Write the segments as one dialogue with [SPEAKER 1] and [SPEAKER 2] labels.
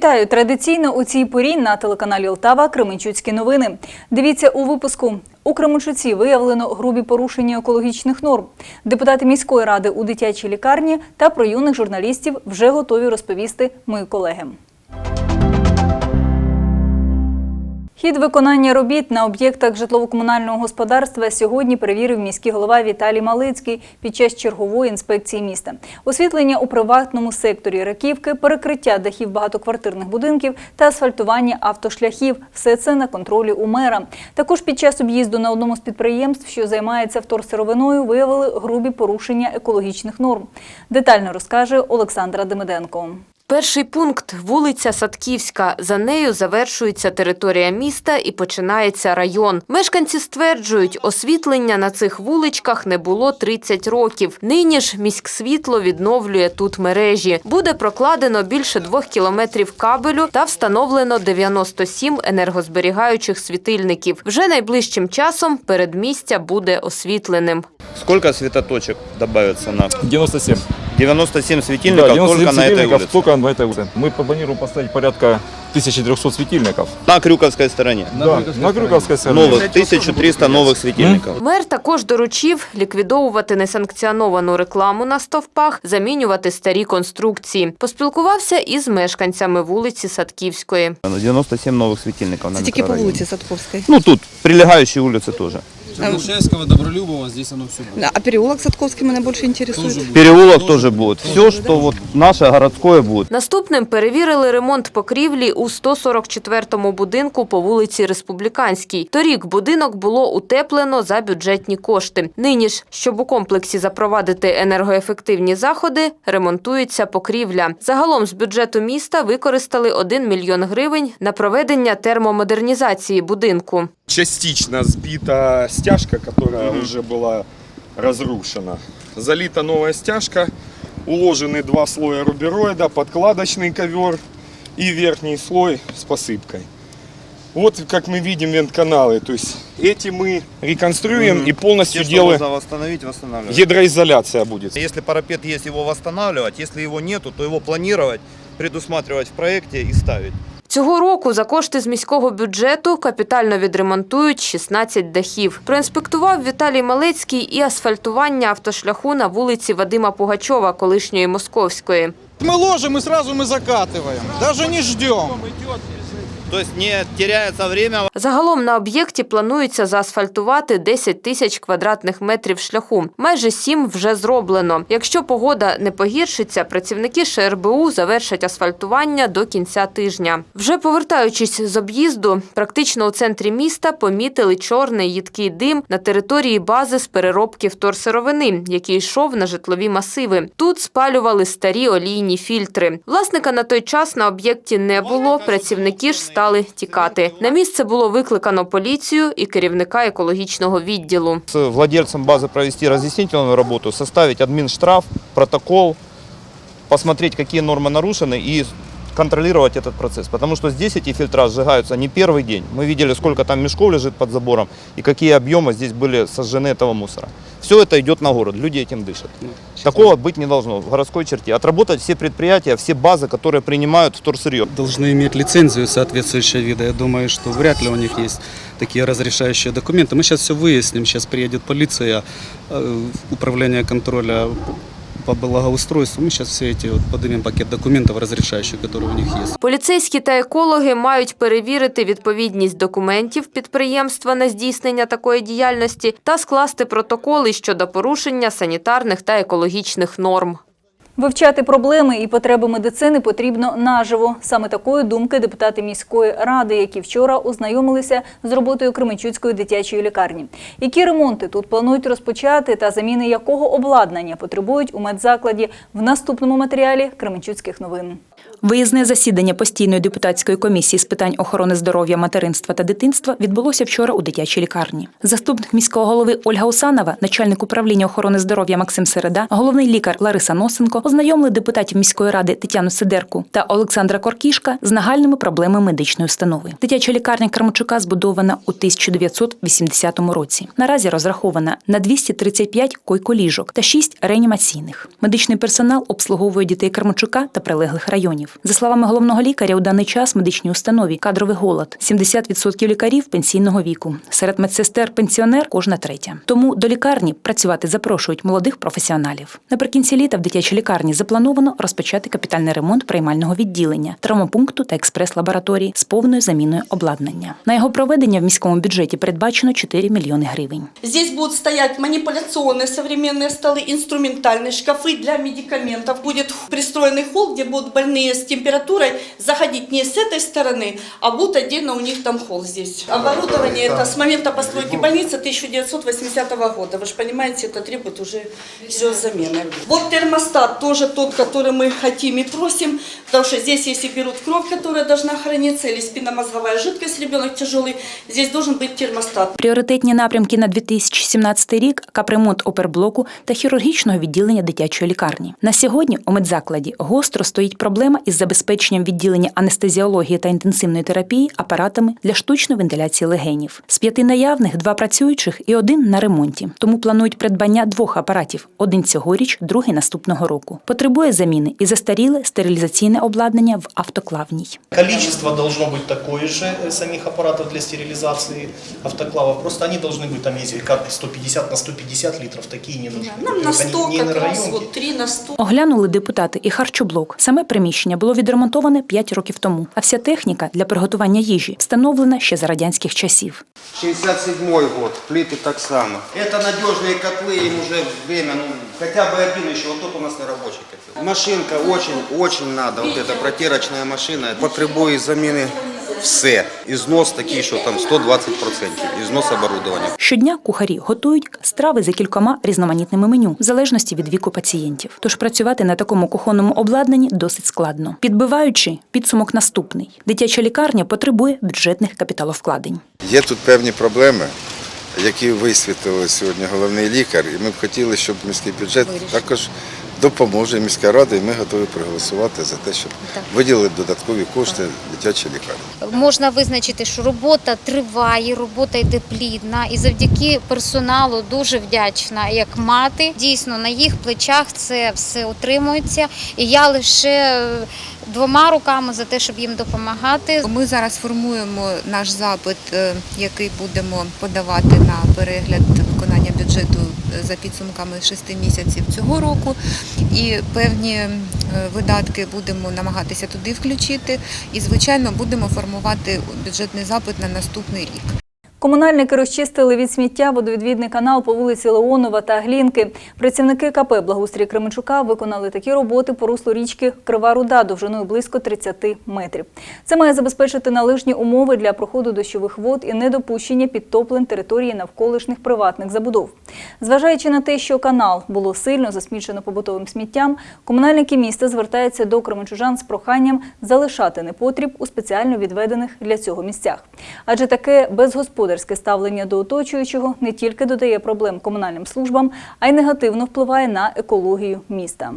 [SPEAKER 1] Вітаю! Традиційно у цій порі на телеканалі Олтава Кременчуцькі новини. Дивіться у випуску. У Кременчуці виявлено грубі порушення екологічних норм. Депутати міської ради у дитячій лікарні та про юних журналістів вже готові розповісти мої колеги. Хід виконання робіт на об'єктах житлово-комунального господарства сьогодні перевірив міський голова Віталій Малицький під час чергової інспекції міста. Освітлення у приватному секторі раківки, перекриття дахів багатоквартирних будинків та асфальтування автошляхів – все це на контролі у мера. Також під час об'їзду на одному з підприємств, що займається вторсировиною, виявили грубі порушення екологічних норм. Детально розкаже Олександра Демиденко.
[SPEAKER 2] Перший пункт вулиця Садківська. За нею завершується територія міста і починається район. Мешканці стверджують, освітлення на цих вуличках не було 30 років. Нині ж міськсвітло відновлює тут мережі. Буде прокладено більше двох кілометрів кабелю та встановлено 97 енергозберігаючих світильників. Вже найближчим часом передмістя буде освітленим.
[SPEAKER 3] Сколько светоточек добавится на
[SPEAKER 4] 97.
[SPEAKER 3] 97 светильников
[SPEAKER 4] да,
[SPEAKER 3] только
[SPEAKER 4] 97
[SPEAKER 3] на этой
[SPEAKER 4] светильников
[SPEAKER 3] улице?
[SPEAKER 4] только на этой улице. Мы планируем поставить порядка 1300 светильников.
[SPEAKER 3] На Крюковской стороне.
[SPEAKER 4] да, на Крюковской стороне.
[SPEAKER 3] Новых, 1300 новых светильников.
[SPEAKER 2] Мер також доручив ліквідовувати несанкціоновану рекламу на стовпах, замінювати старі конструкції. Поспілкувався із мешканцями вулиці Садківської.
[SPEAKER 3] 97 новых светильников на
[SPEAKER 5] Це тільки по
[SPEAKER 3] микрорайоне.
[SPEAKER 5] вулиці Садковської.
[SPEAKER 3] Ну тут, прилегающие улицы тоже.
[SPEAKER 6] Чернышевского, Добролюбова, здесь оно все будет.
[SPEAKER 5] Да, А переулок Садковський мене більше інтересує.
[SPEAKER 6] Тоже будет.
[SPEAKER 3] Переулок тоже будет. Все, что вот наше городское будет.
[SPEAKER 2] Наступним перевірили ремонт покрівлі у 144-му будинку по вулиці Республіканській. Торік будинок було утеплено за бюджетні кошти. Нині ж, щоб у комплексі запровадити енергоефективні заходи, ремонтується покрівля. Загалом з бюджету міста використали 1 мільйон гривень на проведення термомодернізації будинку.
[SPEAKER 7] частично сбита стяжка, которая уже была разрушена. Залита новая стяжка, уложены два слоя рубероида, подкладочный ковер и верхний слой с посыпкой. Вот как мы видим вентканалы, то есть эти мы реконструируем и полностью
[SPEAKER 3] Те,
[SPEAKER 7] делаем,
[SPEAKER 3] восстановить, восстанавливать.
[SPEAKER 7] гидроизоляция будет.
[SPEAKER 3] Если парапет есть, его восстанавливать. Если его нету, то его планировать, предусматривать в проекте и ставить.
[SPEAKER 2] Цього року за кошти з міського бюджету капітально відремонтують 16 дахів. Проінспектував Віталій Малецький і асфальтування автошляху на вулиці Вадима Пугачова, колишньої Московської.
[SPEAKER 8] Мы ложим и сразу мы закатываем. Даже не ждем.
[SPEAKER 3] То есть не теряется время.
[SPEAKER 2] Загалом на об'єкті планується заасфальтувати 10 тисяч квадратних метрів шляху. Майже сім вже зроблено. Якщо погода не погіршиться, працівники ШРБУ завершать асфальтування до кінця тижня. Вже повертаючись з об'їзду, практично у центрі міста помітили чорний їдкий дим на території бази з переробки вторсировини, який йшов на житлові масиви. Тут спалювали старі олійні фільтри. Власника на той час на об'єкті не було. Працівники ж стали тікати. На місце було викликано поліцію і керівника екологічного відділу.
[SPEAKER 3] С владельцем базы провести разъяснительную работу, составить админштраф, протокол, посмотреть, какие нормы нарушены и контролировать этот процесс. Потому что здесь эти фильтра сжигаются не первый день. Мы видели, сколько там мешков лежит под забором и какие объемы здесь были сожжены этого мусора. Все это идет на город, люди этим дышат. Такого быть не должно в городской черте. Отработать все предприятия, все базы, которые принимают вторсырье.
[SPEAKER 6] Должны иметь лицензию соответствующего вида. Я думаю, что вряд ли у них есть такие разрешающие документы. Мы сейчас все выясним. Сейчас приедет полиция, э, управление контроля по благоустройству. Мы сейчас все эти вот поднимем пакет документов разрешающих, которые у них есть.
[SPEAKER 2] Поліцейські та екологи мають перевірити відповідність документів підприємства на здійснення такої діяльності та скласти протоколи щодо порушення санітарних та екологічних норм.
[SPEAKER 1] Вивчати проблеми і потреби медицини потрібно наживо. Саме такої думки депутати міської ради, які вчора ознайомилися з роботою Кременчуцької дитячої лікарні. Які ремонти тут планують розпочати та заміни якого обладнання потребують у медзакладі в наступному матеріалі Кременчуцьких новин.
[SPEAKER 9] Виїзне засідання постійної депутатської комісії з питань охорони здоров'я, материнства та дитинства відбулося вчора у дитячій лікарні. Заступник міського голови Ольга Усанова, начальник управління охорони здоров'я Максим Середа, головний лікар Лариса Носенко ознайомили депутатів міської ради Тетяну Сидерку та Олександра Коркішка з нагальними проблемами медичної установи. Дитяча лікарня Крамчука збудована у 1980 році. Наразі розрахована на 235 койколіжок та 6 реанімаційних. Медичний персонал обслуговує дітей Крамчука та прилеглих районів професіоналів. За словами головного лікаря, у даний час в медичній установі кадровий голод. 70% лікарів пенсійного віку. Серед медсестер пенсіонер кожна третя. Тому до лікарні працювати запрошують молодих професіоналів. Наприкінці літа в дитячій лікарні заплановано розпочати капітальний ремонт приймального відділення, травмопункту та експрес-лабораторії з повною заміною обладнання. На його проведення в міському бюджеті передбачено 4 мільйони гривень.
[SPEAKER 10] Здесь будут стоять манипуляционные современные столы, инструментальные шкафы для медикаментов. Будет пристроенный холл, где будут больные с температурой заходить не с этой стороны, а будет отдельно у них там холл здесь. Оборудование это с момента постройки больницы 1980 года. Вы же понимаете, это требует уже все замены. Вот термостат тоже тот, который мы хотим и просим, потому что здесь, если берут кровь, которая должна храниться, или спинномозговая жидкость, ребенок тяжелый, здесь должен быть термостат.
[SPEAKER 9] Пріоритетні напрямки на 2017 рік капремонт оперблоку та хірургічного відділення дитячої лікарні. На сьогодні у медзакладі гостро стоїть проблема із забезпеченням відділення анестезіології та інтенсивної терапії апаратами для штучної вентиляції легенів. З п'яти наявних два працюючих і один на ремонті. Тому планують придбання двох апаратів: один цьогоріч, другий наступного року. Потребує заміни і застаріле стерилізаційне обладнання в автоклавній.
[SPEAKER 11] Количество должно быть такое же э, самих аппаратов для стерилизации автоклавов. Просто они должны быть, там есть карты 150 на 150 литров, такие не нужны.
[SPEAKER 10] Нам на
[SPEAKER 11] Во-первых,
[SPEAKER 10] 100
[SPEAKER 11] они не
[SPEAKER 10] как раз,
[SPEAKER 11] энергоемкие.
[SPEAKER 10] вот 3 на 100.
[SPEAKER 9] Оглянули депутати і харчоблок. Саме приміщення було відремонтоване 5 років тому, а вся техніка для приготування їжі встановлена ще за радянських часів.
[SPEAKER 12] 67 год, плиты так само. Это надежные котлы, им уже время, ну, хотя бы один еще, вот тут у нас не рабочий котел. Машинка очень, очень надо, вот эта протирочная машина, потребує заміни все. Ізнос такий, що там 120%, ізнос оборудовання.
[SPEAKER 9] Щодня кухарі готують страви за кількома різноманітними меню, в залежності від віку пацієнтів. Тож працювати на такому кухонному обладнанні досить складно. Підбиваючи підсумок наступний: дитяча лікарня потребує бюджетних капіталовкладень.
[SPEAKER 12] Є тут певні проблеми, які висвітили сьогодні головний лікар, і ми б хотіли, щоб міський бюджет також допоможе міська рада, і ми готові проголосувати за те, щоб виділити додаткові кошти дитячій лікарні.
[SPEAKER 13] Можна визначити, що робота триває, робота йде плідна, і завдяки персоналу дуже вдячна як мати. Дійсно, на їх плечах це все утримується. І я лише е, двома руками за те, щоб їм допомагати.
[SPEAKER 5] Ми зараз формуємо наш запит, е, який будемо подавати на перегляд виконання бюджету за підсумками шести місяців цього року. І певні е, видатки будемо намагатися туди включити. І, звичайно, будемо формувати бюджетний запит на наступний рік.
[SPEAKER 1] Комунальники розчистили від сміття водовідвідний канал по вулиці Леонова та Глінки. Працівники КП «Благоустрій Кременчука виконали такі роботи по руслу річки Крива Руда довжиною близько 30 метрів. Це має забезпечити належні умови для проходу дощових вод і недопущення підтоплень території навколишніх приватних забудов. Зважаючи на те, що канал було сильно засмічено побутовим сміттям, комунальники міста звертаються до кременчужан з проханням залишати непотріб у спеціально відведених для цього місцях. Адже таке безгосподарське ставлення до оточуючого не тільки додає проблем комунальним службам, а й негативно впливає на екологію міста.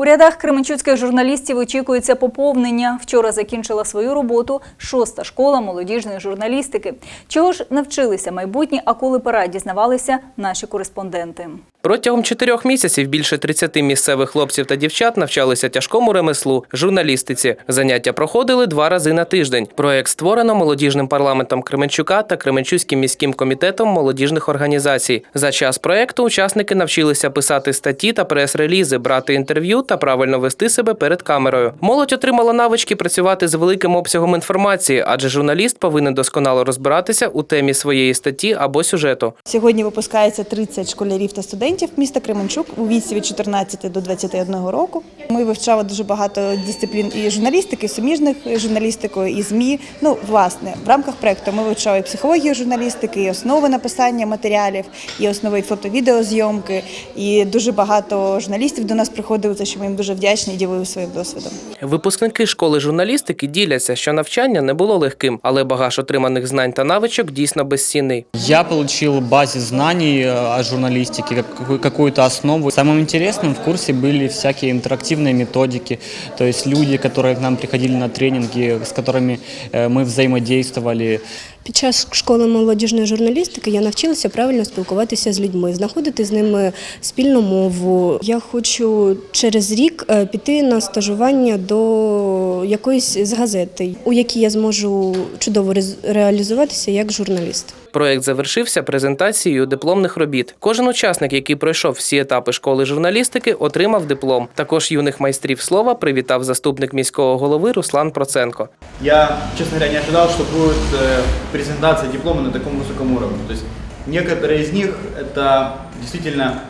[SPEAKER 1] У рядах кременчуцьких журналістів очікується поповнення. Вчора закінчила свою роботу шоста школа молодіжної журналістики. Чого ж навчилися майбутні акули пера, дізнавалися наші кореспонденти.
[SPEAKER 14] Протягом чотирьох місяців більше 30 місцевих хлопців та дівчат навчалися тяжкому ремеслу журналістиці. Заняття проходили два рази на тиждень. Проект створено молодіжним парламентом Кременчука та Кременчуським міським комітетом молодіжних організацій. За час проекту учасники навчилися писати статті та прес-релізи, брати інтерв'ю та правильно вести себе перед камерою. Молодь отримала навички працювати з великим обсягом інформації, адже журналіст повинен досконало розбиратися у темі своєї статті або сюжету.
[SPEAKER 5] Сьогодні випускається 30 школярів та студентів міста Кременчук у віці від 14 до 21 року. Ми вивчали дуже багато дисциплін і журналістики, суміжних журналістикою, і ЗМІ. Ну, власне, в рамках проекту ми вивчали психологію журналістики, і основи написання матеріалів, і основи фото-відеозйомки. І дуже багато журналістів до нас приходили, за що ми їм дуже вдячні і ділилися своїм досвідом.
[SPEAKER 14] Випускники школи журналістики діляться, що навчання не було легким, але багаж отриманих знань та навичок дійсно безцінний.
[SPEAKER 15] Я получил базис знаний э, о журналистике, как- какую-то основу. Самым интересным в курсе были всякие интерактивные методики, то есть люди, которые к нам приходили на тренинги, с которыми э, мы взаимодействовали.
[SPEAKER 16] Під час школи молодіжної журналістики я навчилася правильно спілкуватися з людьми, знаходити з ними спільну мову. Я хочу через рік е, піти на стажування до якоїсь з газети, у якій я зможу чудово реалізуватися як журналіст.
[SPEAKER 14] Проєкт завершився презентацією дипломних робіт. Кожен учасник, який пройшов всі етапи школи журналістики, отримав диплом. Також юних майстрів слова привітав заступник міського голови Руслан Проценко.
[SPEAKER 17] Я, честно говоря, не ожидал, что будет презентация диплома на таком высоком уровне. То есть некоторые из них это действительно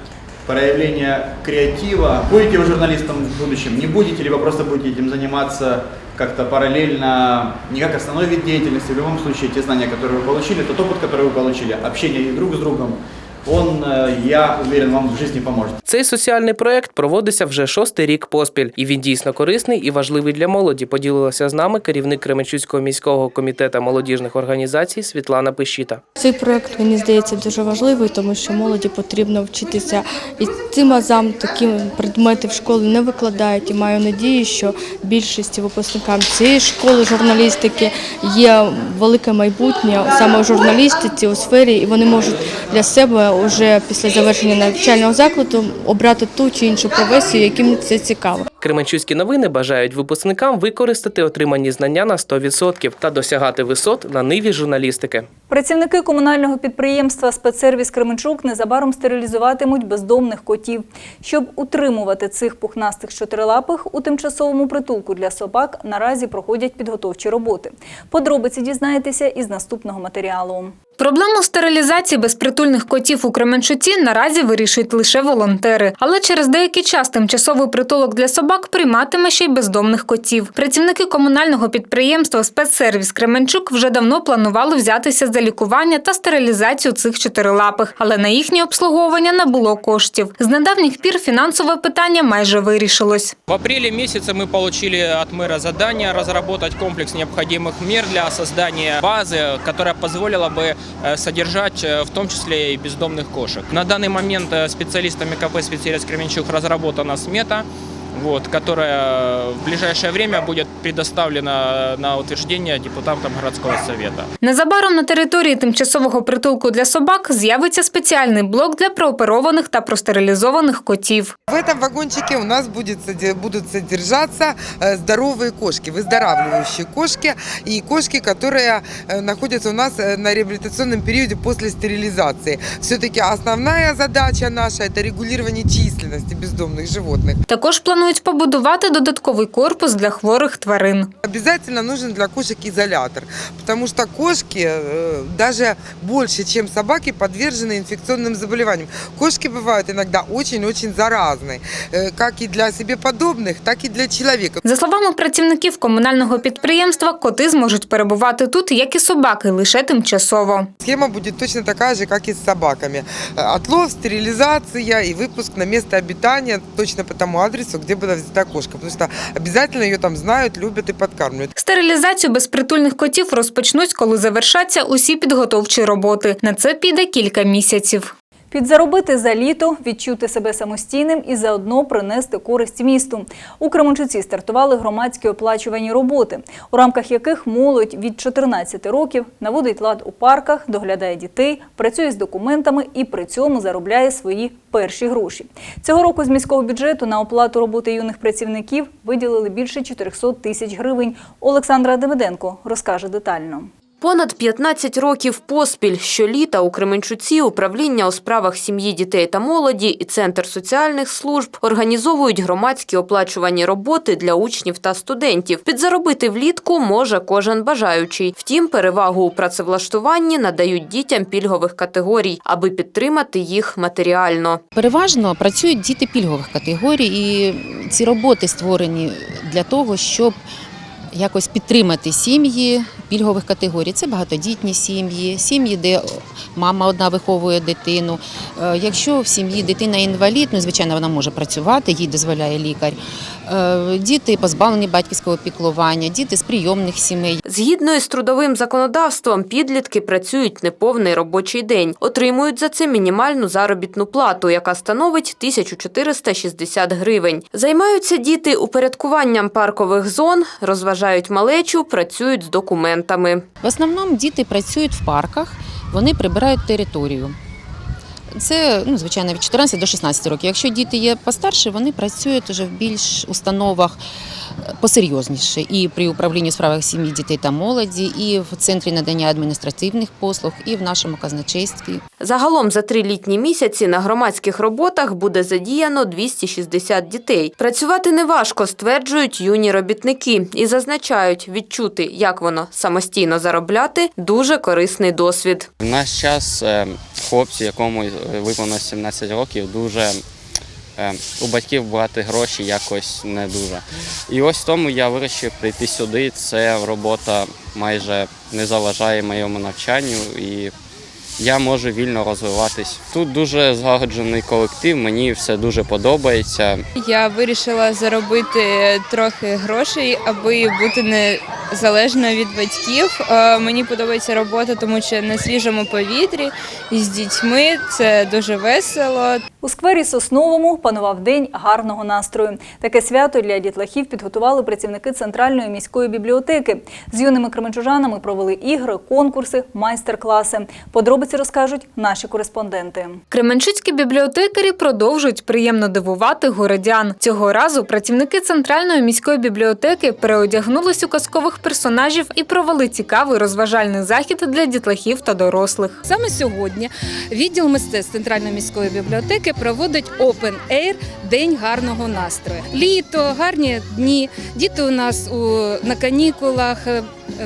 [SPEAKER 17] проявление креатива. Будете вы журналистом в будущем, не будете, либо просто будете этим заниматься как-то параллельно, не как основной вид деятельности. В любом случае, те знания, которые вы получили, тот опыт, который вы получили, общение друг с другом, он, э, я уверен, вам в жизни поможет.
[SPEAKER 14] Цей соціальний проєкт проводиться вже шостий рік поспіль, і він дійсно корисний і важливий для молоді. Поділилася з нами керівник Кременчуцького міського комітету молодіжних організацій Світлана Пищіта.
[SPEAKER 18] Цей проект мені здається дуже важливий, тому що молоді потрібно вчитися і цим азам такі предмети в школі не викладають. І маю надію, що більшості випускникам цієї школи журналістики є велике майбутнє саме у журналістиці у сфері, і вони можуть для себе вже після завершення навчального закладу обрати ту чи іншу професію, яким це цікаво.
[SPEAKER 14] Кременчуцькі новини бажають випускникам використати отримані знання на 100% та досягати висот на ниві журналістики.
[SPEAKER 1] Працівники комунального підприємства «Спецсервіс Кременчук» незабаром стерилізуватимуть бездомних котів. Щоб утримувати цих пухнастих чотирилапих у тимчасовому притулку для собак, наразі проходять підготовчі роботи. Подробиці дізнаєтеся із наступного матеріалу.
[SPEAKER 19] Проблему стерилізації безпритульних котів у Кременчуці наразі вирішують лише волонтери. Але через деякий час тимчасовий притулок для собак прийматиме ще й бездомних котів. Працівники комунального підприємства «Спецсервіс Кременчук» вже давно планували взятися за лікування та стерилізацію цих чотирилапих, але на їхнє обслуговування не було коштів. З недавніх пір фінансове питання майже вирішилось.
[SPEAKER 20] В апреле месяце мы получили от мэра задание разработать комплекс необходимых мер для создания базы, которая позволила бы э, содержать э, в том числе и бездомных кошек. На данный момент э, специалистами КП «Спецсервис Кременчук» разработана смета, вот, которая в ближайшее время будет предоставлена на утверждение депутатам городского совета.
[SPEAKER 19] Незабаром на території тимчасового притулку для собак з'явиться спеціальний блок для прооперованих та простерилізованих котів.
[SPEAKER 21] В этом вагончике у нас будет, соде- будут содержаться э, здоровые кошки, выздоравливающие кошки и кошки, которые э, находятся у нас э, на реабилитационном периоде после стерилизации. Все-таки основная задача наша – это регулирование численности бездомных животных.
[SPEAKER 19] Також планують побудувати додатковий корпус для хворих тварин.
[SPEAKER 21] Обязательно нужен для кошек изолятор, потому что кошки э, даже больше, чем собаки, подвержены инфекционным заболеваниям. Кошки бывают иногда очень-очень заразны, э, как и для себе подобных, так и для человека.
[SPEAKER 19] За словами працівників комунального підприємства, коти зможуть перебувати тут, як і собаки, лише тимчасово.
[SPEAKER 21] Схема будет точно такая же, как и с собаками. Э, Отлов, стерилизация и выпуск на место обитания точно по тому адресу, где была взята кошка. Потому что обязательно ее там знають, люблять і подкармливают.
[SPEAKER 19] Стерилізацію безпритульних котів розпочнуть, коли завершаться усі підготовчі роботи. На це піде кілька місяців.
[SPEAKER 1] Підзаробити за літо, відчути себе самостійним і заодно принести користь місту. У Кременчуці стартували громадські оплачувані роботи, у рамках яких молодь від 14 років наводить лад у парках, доглядає дітей, працює з документами і при цьому заробляє свої перші гроші. Цього року з міського бюджету на оплату роботи юних працівників виділили більше 400 тисяч гривень. Олександра Демиденко розкаже детально.
[SPEAKER 2] Понад 15 років поспіль щоліта у Кременчуці управління у справах сім'ї, дітей та молоді і Центр соціальних служб організовують громадські оплачувані роботи для учнів та студентів. Підзаробити влітку може кожен бажаючий. Втім, перевагу у працевлаштуванні надають дітям пільгових категорій, аби підтримати їх матеріально.
[SPEAKER 22] Переважно працюють діти пільгових категорій, і ці роботи створені для того, щоб якось підтримати сім'ї пільгових категорій. Це багатодітні сім'ї, сім'ї, де мама одна виховує дитину. Е, Якщо в сім'ї дитина інвалід, ну звичайно, вона може працювати, їй дозволяє лікар. Е, Діти позбавлені батьківського піклування, діти з прийомних сімей.
[SPEAKER 2] Згідно із трудовим законодавством, підлітки працюють неповний робочий день, отримують за це мінімальну заробітну плату, яка становить 1460 гривень. Займаються діти упорядкуванням паркових зон, розважають малечу, працюють з документами.
[SPEAKER 22] В основному діти працюють в парках, вони прибирають територію. Це, ну, звичайно, від 14 до 16 років. Якщо діти є постарше, вони працюють вже в більш установах посерйозніше і при управлінні справах сім'ї, дітей та молоді, і в центрі надання адміністративних послуг, і в нашому казначействі.
[SPEAKER 2] Загалом за три літні місяці на громадських роботах буде задіяно 260 дітей. Працювати неважко, стверджують юні робітники і зазначають, відчути, як воно самостійно заробляти, дуже корисний досвід.
[SPEAKER 23] В наш час е, хлопці, якому виповнилось 17 років, дуже у батьків брати гроші якось не дуже. І ось тому я вирішив прийти сюди. Це робота майже не заважає моєму навчанню і я можу вільно розвиватись. Тут дуже злагоджений колектив, мені все дуже подобається.
[SPEAKER 24] Я вирішила заробити трохи грошей, аби бути незалежною від батьків. Е, Мені подобається робота, тому що на свіжому повітрі і з дітьми це дуже весело.
[SPEAKER 1] У сквері Сосновому панував день гарного настрою. Таке свято для дітлахів підготували працівники центральної міської бібліотеки. З юними кременчужанами провели ігри, конкурси, майстер-класи. Подробиці розкажуть наші кореспонденти.
[SPEAKER 19] Кременчуцькі бібліотекарі продовжують приємно дивувати городян. Цього разу працівники центральної міської бібліотеки переодягнулись у казкових персонажів і провели цікавий розважальний захід для дітлахів та дорослих.
[SPEAKER 25] Саме сьогодні відділ мистецтв Центральної міської бібліотеки проводить Open Air День гарного настрою. Літо, гарні дні. Діти у нас у, на канікулах.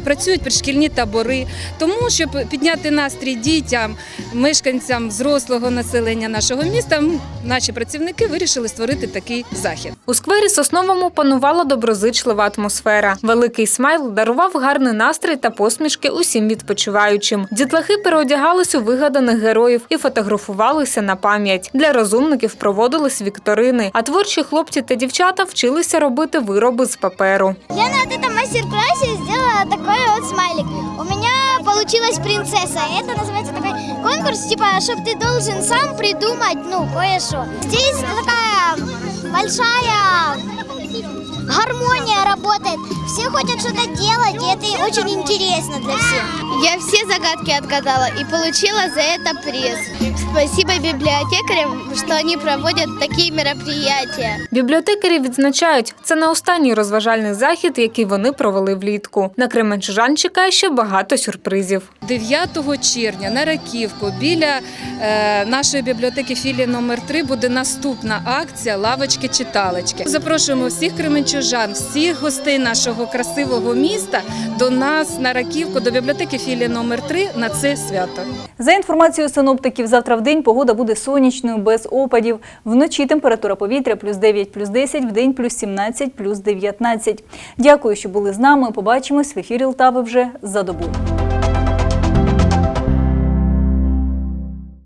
[SPEAKER 25] Працюють пришкільні табори, тому щоб підняти настрій дітям, мешканцям взрослого населення нашого міста, наші працівники вирішили створити такий захід.
[SPEAKER 19] У сквері Сосновому панувала доброзичлива атмосфера. Великий смайл дарував гарний настрій та посмішки усім відпочиваючим. Дітлахи переодягались у вигаданих героїв і фотографувалися на пам'ять. Для розумників проводились вікторини, а творчі хлопці та дівчата вчилися робити вироби з паперу.
[SPEAKER 26] Я на вот этом мастер-классе сделала такой вот смайлик. У меня получилась принцесса. Это называется такой конкурс, типа, чтобы ты должен сам придумать, ну, кое-что. Здесь такая большая гармония работает. Все хотят что-то делать, и это очень интересно для всех. Я все загадки отгадала и получила за это приз. Спасибо библиотекарям, что они проводят такие мероприятия.
[SPEAKER 19] Бібліотекарі відзначають, це не останній розважальний захід, який вони провели влітку. На Кременчужан чекає ще багато сюрпризів.
[SPEAKER 25] 9 червня на Раківку біля е, нашої бібліотеки філії номер 3 буде наступна акція Лавочки читалочки. Запрошуємо всіх кременчужан, всіх гостей нашого красивого міста до нас на Раківку, до бібліотеки філії номер 3 на це свято.
[SPEAKER 1] За інформацією синоптиків, завтра в день погода буде сонячною, без опадів. Вночі температура повітря плюс 9, плюс 10, в день плюс 17, плюс 19. Дякую, що були з нами. Побачимось в ефірі Лтави вже за добу.